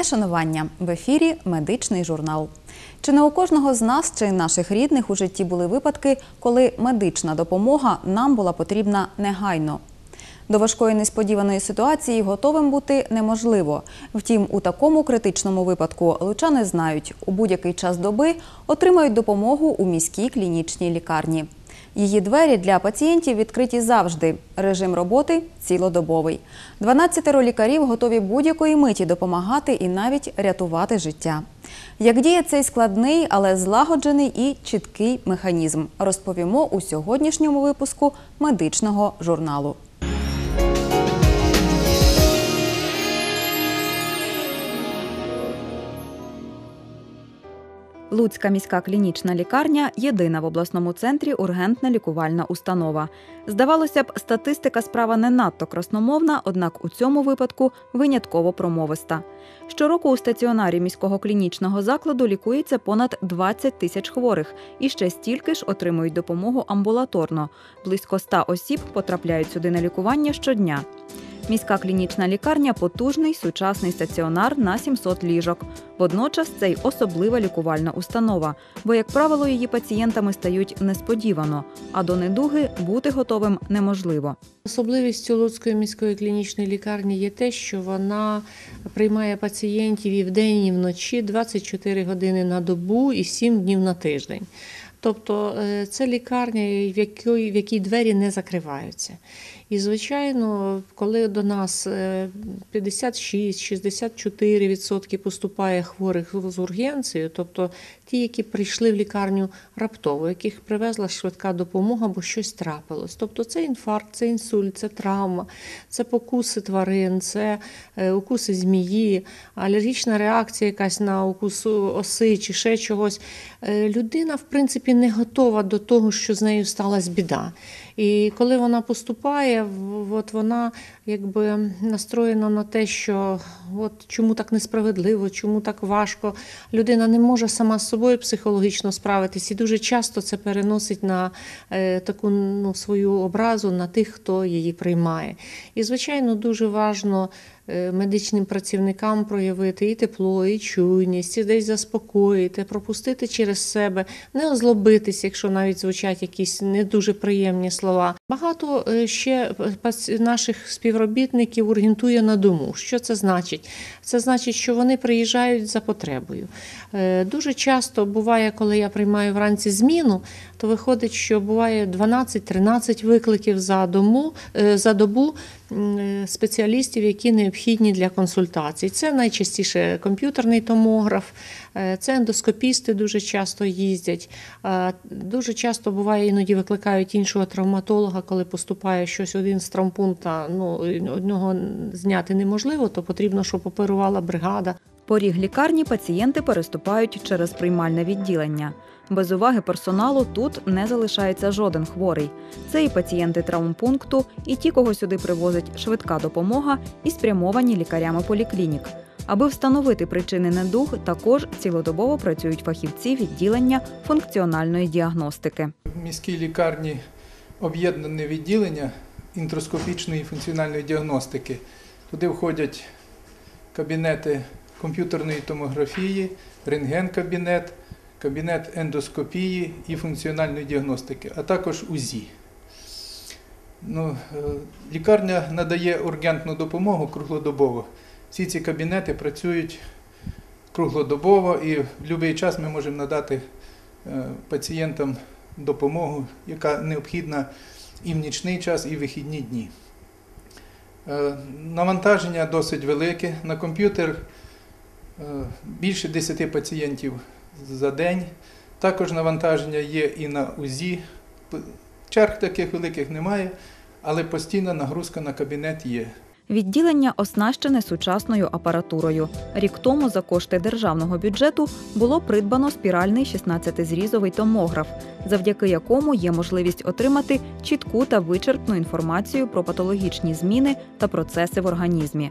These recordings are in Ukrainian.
Моє шанування в ефірі медичний журнал. Чи не у кожного з нас чи наших рідних у житті були випадки, коли медична допомога нам була потрібна негайно? До важкої несподіваної ситуації готовим бути неможливо. Втім, у такому критичному випадку лучани знають, у будь-який час доби отримають допомогу у міській клінічній лікарні. Її двері для пацієнтів відкриті завжди. Режим роботи цілодобовий. 12 лікарів готові будь-якої миті допомагати і навіть рятувати життя. Як діє цей складний, але злагоджений і чіткий механізм, розповімо у сьогоднішньому випуску медичного журналу. Луцька міська клінічна лікарня єдина в обласному центрі ургентна лікувальна установа. Здавалося б, статистика справа не надто красномовна, однак у цьому випадку винятково промовиста. Щороку у стаціонарі міського клінічного закладу лікується понад 20 тисяч хворих, і ще стільки ж отримують допомогу амбулаторно. Близько 100 осіб потрапляють сюди на лікування щодня. Міська клінічна лікарня потужний сучасний стаціонар на 700 ліжок. Водночас це й особлива лікувальна установа, бо, як правило, її пацієнтами стають несподівано, а до недуги бути готовим неможливо. Особливістю Луцької міської клінічної лікарні є те, що вона приймає пацієнтів і вдень, і вночі 24 години на добу і 7 днів на тиждень. Е, це лікарня, в якій, в якій двері не закриваються. І, звичайно, коли до нас 56-64% поступає хворих з ургенцією, тобто ті, які прийшли в лікарню раптово, яких привезла швидка допомога, бо щось трапилось. Тобто це інфаркт, це інсульт, це травма, це покуси тварин, це е, укуси змії, алергічна реакція якась на укус оси чи ще чогось. Е, людина, в принципі, не готова до того, що з нею сталася біда. І коли вона поступає, от вона якби настроєна на те, що от чому так несправедливо, чому так важко. Людина не може сама з собою психологічно справитись, і дуже часто це переносить на е, таку ну, свою образу на тих, хто її приймає. І, звичайно, дуже важливо медичним працівникам проявити і тепло, і чуйність, і десь заспокоїти, пропустити через себе, не озлобитись, якщо навіть звучать якісь не дуже приємні слова. Багато е, ще наших співробітників ургентує на дому. Що це значить? Це значить, що вони приїжджають за потребою. Е, дуже часто буває, коли я приймаю вранці зміну, то виходить, що буває 12-13 викликів за дому за добу спеціалістів, які необхідні для консультацій. Це найчастіше комп'ютерний томограф, е, це ендоскопісти дуже часто їздять. Е, дуже часто буває, іноді викликають іншого травматолога, коли поступає щось один з травмпункта, ну одного зняти неможливо, то потрібно, щоб оперувала бригада. Поріг лікарні пацієнти переступають через приймальне відділення. Без уваги персоналу тут не залишається жоден хворий. Це і пацієнти травмпункту, і ті, кого сюди привозить швидка допомога, і спрямовані лікарями поліклінік. Аби встановити причини недуг, також цілодобово працюють фахівці відділення функціональної діагностики. В міській лікарні об'єднане відділення інтроскопічної функціональної діагностики. Туди входять кабінети комп'ютерної томографії, рентген-кабінет, кабінет ендоскопії і функціональної діагностики, а також УЗІ. Ну, е, Лікарня надає ургентну допомогу круглодобово. Всі ці кабінети працюють круглодобово і в будь-який час ми можемо надати е, пацієнтам допомогу, яка необхідна і в нічний час, і в вихідні дні. Е, навантаження досить велике. На комп'ютер більше 10 пацієнтів за день. Також навантаження є і на УЗІ. Черг таких великих немає, але постійна нагрузка на кабінет є. Відділення оснащене сучасною апаратурою. Рік тому за кошти державного бюджету було придбано спіральний 16-зрізовий томограф, завдяки якому є можливість отримати чітку та вичерпну інформацію про патологічні зміни та процеси в організмі.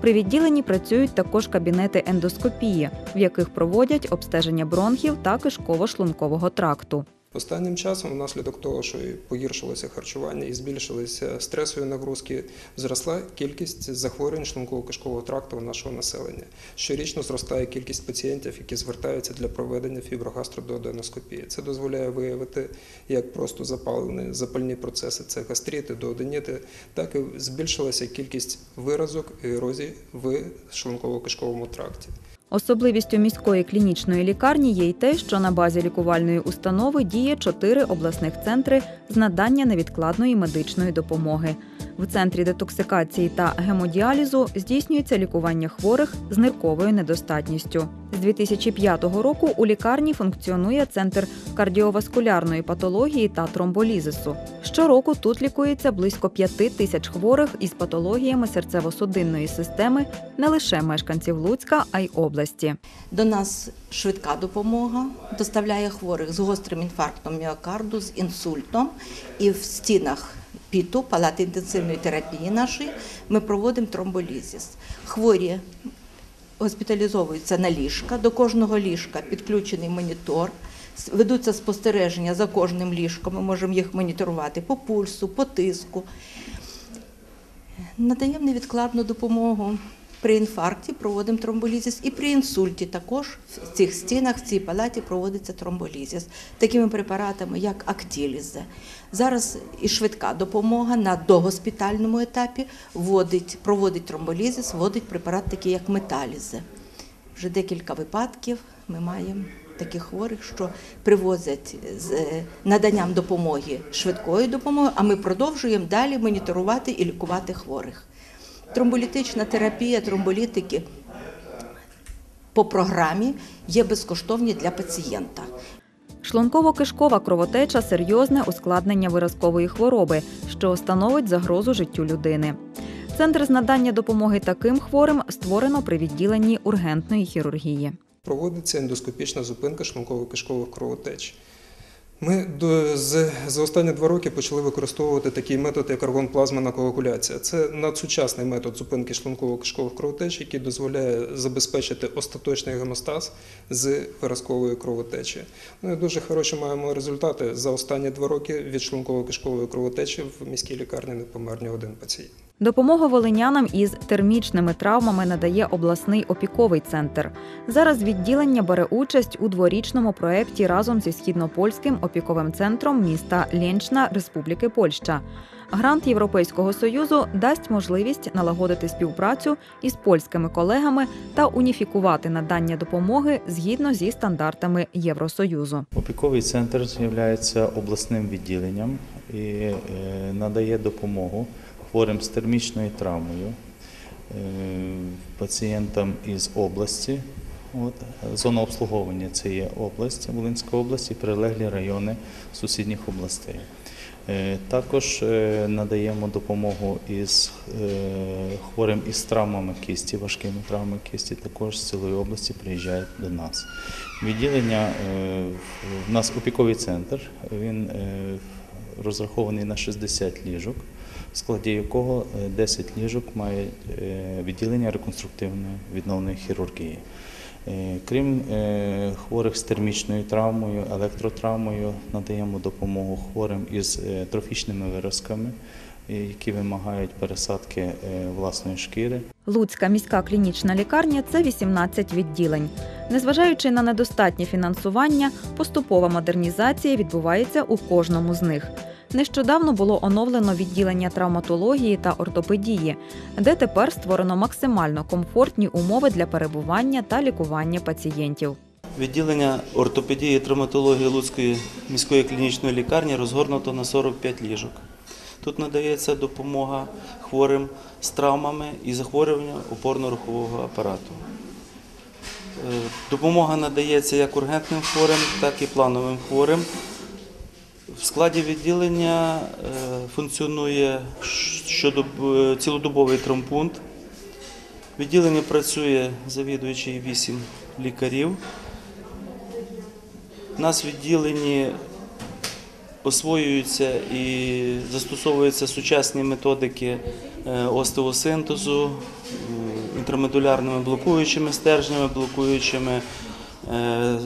При відділенні працюють також кабінети ендоскопії, в яких проводять обстеження бронхів та кишково-шлункового тракту. Останнім часом, внаслідок того, що погіршилося харчування і збільшилися стресові нагрузки, зросла кількість захворювань шлунково-кишкового тракту у нашого населення. Щорічно зростає кількість пацієнтів, які звертаються для проведення фіброгастродооденоскопії. Це дозволяє виявити як просто запалені запальні процеси, це гастрити, дооденіти, так і збільшилася кількість виразок і ерозій в шлунково-кишковому тракті. Особливістю міської клінічної лікарні є й те, що на базі лікувальної установи діє чотири обласних центри з надання невідкладної медичної допомоги. В центрі детоксикації та гемодіалізу здійснюється лікування хворих з нирковою недостатністю. З 2005 року у лікарні функціонує центр кардіоваскулярної патології та тромболізису. Щороку тут лікується близько п'яти тисяч хворих із патологіями серцево-судинної системи не лише мешканців Луцька, а й області. До нас швидка допомога доставляє хворих з гострим інфарктом міокарду, з інсультом. І в стінах ПІТу, палати інтенсивної терапії нашої, ми проводимо тромболізіс. Хворі госпіталізовуються на ліжка. До кожного ліжка підключений монітор. Ведуться спостереження за кожним ліжком. Ми можемо їх моніторувати по пульсу, по тиску. Надаємо невідкладну допомогу. При інфаркті проводимо тромболізис і при інсульті також в цих стінах, в цій палаті проводиться тромболізис такими препаратами, як актілізе. Зараз і швидка допомога на догоспітальному етапі вводить, проводить тромболізис, вводить препарат такий, як металізе. Вже декілька випадків ми маємо таких хворих, що привозять з е, наданням допомоги швидкої допомоги, а ми продовжуємо далі моніторувати і лікувати хворих. Тромболітична терапія, тромболітики по програмі є безкоштовні для пацієнта. Шлунково-кишкова кровотеча серйозне ускладнення виразкової хвороби, що становить загрозу життю людини. Центр з надання допомоги таким хворим створено при відділенні ургентної хірургії. проводиться ендоскопічна зупинка шлунково-кишкових кровотеч. Ми за останні два роки почали використовувати такий метод, як аргонплазмана коагуляція. Це надсучасний метод зупинки шлунково-кишкових кровотеч, який дозволяє забезпечити остаточний гемостаз з виразкової кровотечі. Ну і дуже хороші маємо результати. За останні два роки від шлунково-кишкової кровотечі в міській лікарні не помер ні один пацієнт. Допомогу волинянам із термічними травмами надає обласний опіковий центр. Зараз відділення бере участь у дворічному проєкті разом зі східнопольським опіковим центром міста Ленчна Республіки Польща. Грант Європейського союзу дасть можливість налагодити співпрацю із польськими колегами та уніфікувати надання допомоги згідно зі стандартами Євросоюзу. Опіковий центр є обласним відділенням і е, надає допомогу хворим з термічною травмою, е, пацієнтам із області. От, зона обслуговування це є область, Волинська область і прилеглі райони сусідніх областей. Е, Також е, надаємо допомогу із хворим із травмами кісті, важкими травмами кісті, також з цілої області приїжджають до нас. Відділення в нас опіковий центр. Він розрахований на 60 ліжок, складі якого е, 10 ліжок має е, відділення реконструктивної відновної хірургії. Е, Крім е, хворих з термічною травмою, електротравмою, надаємо допомогу хворим із е, трофічними виразками, е, які вимагають пересадки е, власної шкіри. Луцька міська клінічна лікарня це 18 відділень. Незважаючи на недостатнє фінансування, поступова модернізація відбувається у кожному з них. Нещодавно було оновлено відділення травматології та ортопедії, де тепер створено максимально комфортні умови для перебування та лікування пацієнтів. Відділення ортопедії і травматології Луцької міської клінічної лікарні розгорнуто на 45 ліжок. Тут надається допомога хворим з травмами і захворюванням опорно-рухового апарату. Е, Допомога надається як ургентним хворим, так і плановим хворим. В складі відділення е, функціонує щодоб- е, цілодобовий травмпункт. В працює завідуючий 8 лікарів. У нас в відділенні освоюються і застосовуються сучасні методики е, остеосинтезу, м, інтрамедулярними блокуючими стержнями, блокуючими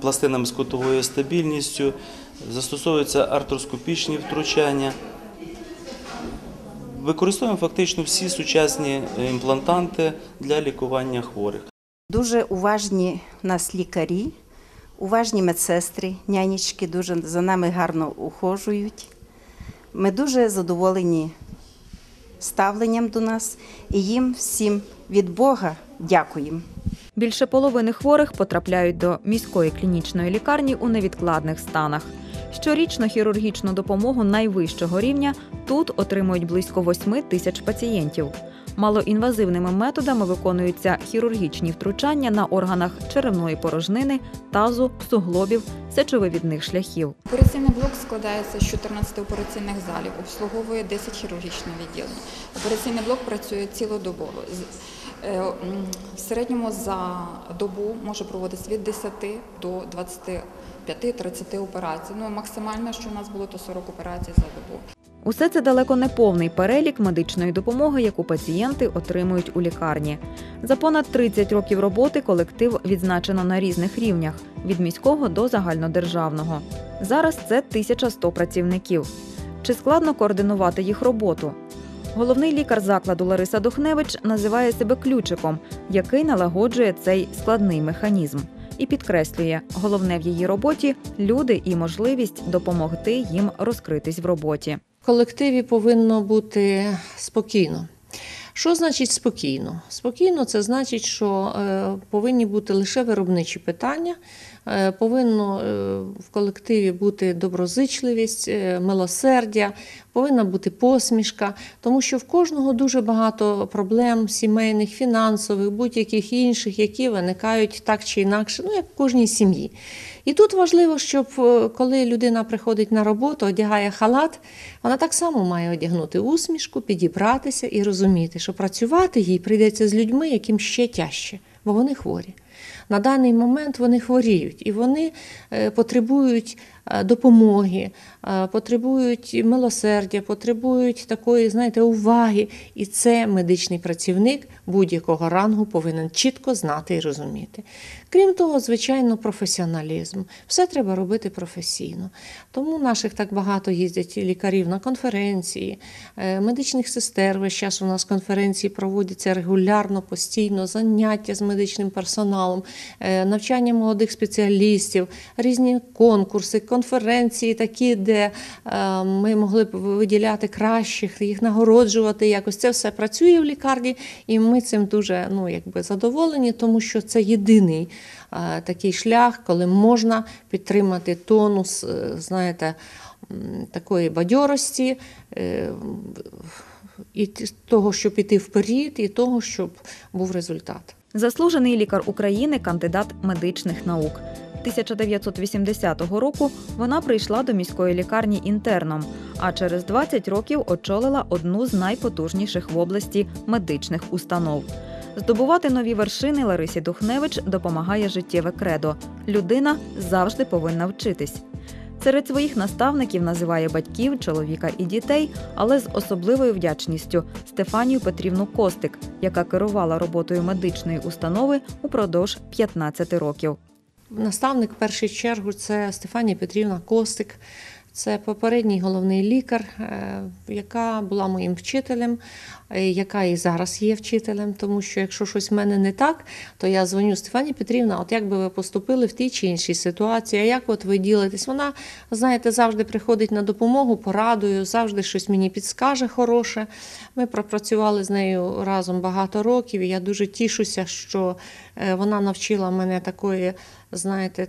пластинами з кутовою стабільністю. Застосовуються артроскопічні втручання. Використовуємо фактично всі сучасні імплантанти для лікування хворих. Дуже уважні у нас лікарі, уважні медсестри, нянечки дуже за нами гарно ухожують. Ми дуже задоволені ставленням до нас і їм всім від Бога дякуємо. Більше половини хворих потрапляють до міської клінічної лікарні у невідкладних станах. Щорічно хірургічну допомогу найвищого рівня тут отримують близько 8 тисяч пацієнтів. Малоінвазивними методами виконуються хірургічні втручання на органах черевної порожнини, тазу, суглобів, сечовивідних шляхів. Операційний блок складається з 14 операційних залів, обслуговує 10 хірургічних відділень. Операційний блок працює цілодобово. Е, В середньому за добу може проводитися від 10 до 25-30 операцій. Ну, максимально, що у нас було, то 40 операцій за добу. Усе це далеко не повний перелік медичної допомоги, яку пацієнти отримують у лікарні. За понад 30 років роботи колектив відзначено на різних рівнях від міського до загальнодержавного. Зараз це 1100 працівників. Чи складно координувати їх роботу? Головний лікар закладу Лариса Духневич називає себе ключиком, який налагоджує цей складний механізм. І підкреслює, головне в її роботі люди і можливість допомогти їм розкритись в роботі. В колективі повинно бути спокійно. Що значить спокійно? Спокійно це значить, що е, повинні бути лише виробничі питання, повинно е, в колективі бути доброзичливість, е, милосердя, повинна бути посмішка, тому що в кожного дуже багато проблем сімейних, фінансових, будь-яких інших, які виникають так чи інакше, ну як в кожній сім'ї. І тут важливо, щоб е, коли людина приходить на роботу, одягає халат, вона так само має одягнути усмішку, підібратися і розуміти, що працювати їй прийдеться з людьми, яким ще тяжче, бо вони хворі. На даний момент вони хворіють і вони е, потребують е, допомоги, е, потребують милосердя, потребують такої, знаєте, уваги. І це медичний працівник будь-якого рангу повинен чітко знати і розуміти. Крім того, звичайно, професіоналізм. Все треба робити професійно. Тому наших так багато їздять лікарів на конференції, медичних сестер. Весь час у нас конференції проводяться регулярно, постійно, заняття з медичним персоналом, навчання молодих спеціалістів, різні конкурси, конференції, такі, де е, ми могли б виділяти кращих, їх нагороджувати якось. Це все працює в лікарні, і ми цим дуже ну, якби задоволені, тому що це єдиний е, такий шлях, коли можна підтримати тонус, е, знаєте, такої бадьорості. е, І того, щоб іти вперед, і того, щоб був результат. Заслужений лікар України, кандидат медичних наук. 1980 року вона прийшла до міської лікарні інтерном, а через 20 років очолила одну з найпотужніших в області медичних установ. Здобувати нові вершини Ларисі Духневич допомагає життєве кредо. Людина завжди повинна вчитись. Серед своїх наставників називає батьків, чоловіка і дітей, але з особливою вдячністю Стефанію Петрівну Костик, яка керувала роботою медичної установи упродовж 15 років. Наставник в першу чергу це Стефанія Петрівна Костик. Це попередній головний лікар, е, яка була моїм вчителем, е, яка і зараз є вчителем, тому що якщо щось в мене не так, то я дзвоню Стефані Петрівна, от як би ви поступили в тій чи іншій ситуації, а як от ви ділитесь? Вона, знаєте, завжди приходить на допомогу, порадою, завжди щось мені підскаже хороше. Ми пропрацювали з нею разом багато років, і я дуже тішуся, що е, вона навчила мене такої, знаєте,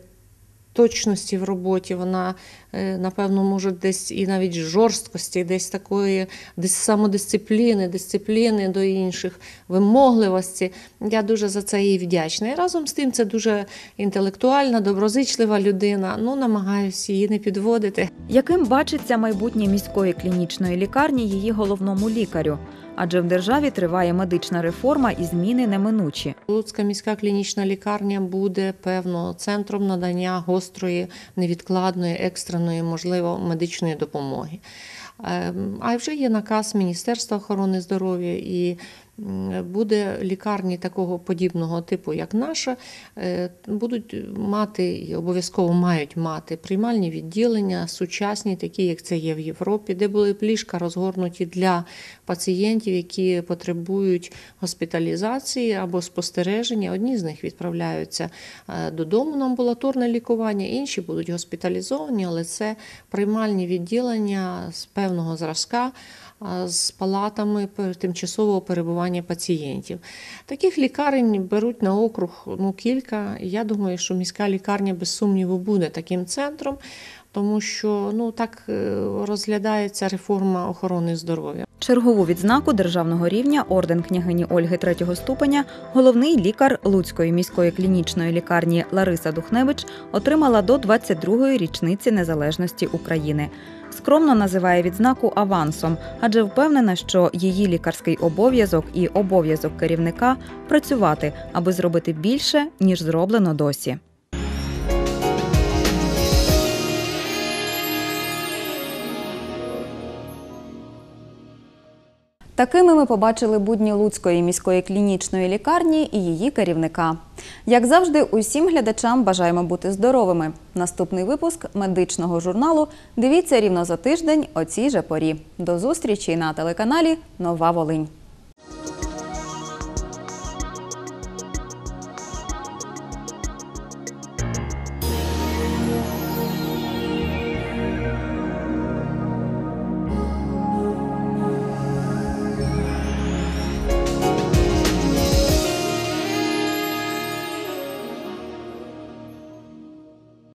точності в роботі, вона, е, напевно, може десь і навіть жорсткості, десь такої десь самодисципліни, дисципліни до інших, вимогливості. Я дуже за це їй вдячна. І разом з тим це дуже інтелектуальна, доброзичлива людина. Ну, намагаюся її не підводити. Яким бачиться майбутнє міської клінічної лікарні її головному лікарю? Адже в державі триває медична реформа і зміни неминучі. Луцька міська клінічна лікарня буде певно центром надання гострої, невідкладної, екстреної, можливо, медичної допомоги. Ем, А вже є наказ Міністерства охорони здоров'я і буде лікарні такого подібного типу, як наша, е, будуть мати і обов'язково мають мати приймальні відділення, сучасні, такі як це є в Європі, де були б розгорнуті для пацієнтів, які потребують госпіталізації або спостереження. Одні з них відправляються е, додому на амбулаторне лікування, інші будуть госпіталізовані, але це приймальні відділення з певного зразка. З палатами тимчасового перебування пацієнтів. Таких лікарень беруть на округ ну, кілька. Я думаю, що міська лікарня без сумніву буде таким центром, тому що ну, так е, розглядається реформа охорони здоров'я. Чергову відзнаку державного рівня орден княгині Ольги третього ступеня головний лікар Луцької міської клінічної лікарні Лариса Духневич отримала до 22-ї річниці незалежності України. Скромно називає відзнаку авансом, адже впевнена, що її лікарський обов'язок і обов'язок керівника працювати, аби зробити більше ніж зроблено досі. Такими ми побачили будні Луцької міської клінічної лікарні і її керівника. Як завжди, усім глядачам бажаємо бути здоровими. Наступний випуск медичного журналу дивіться рівно за тиждень о цій же порі. До зустрічі на телеканалі Нова Волинь.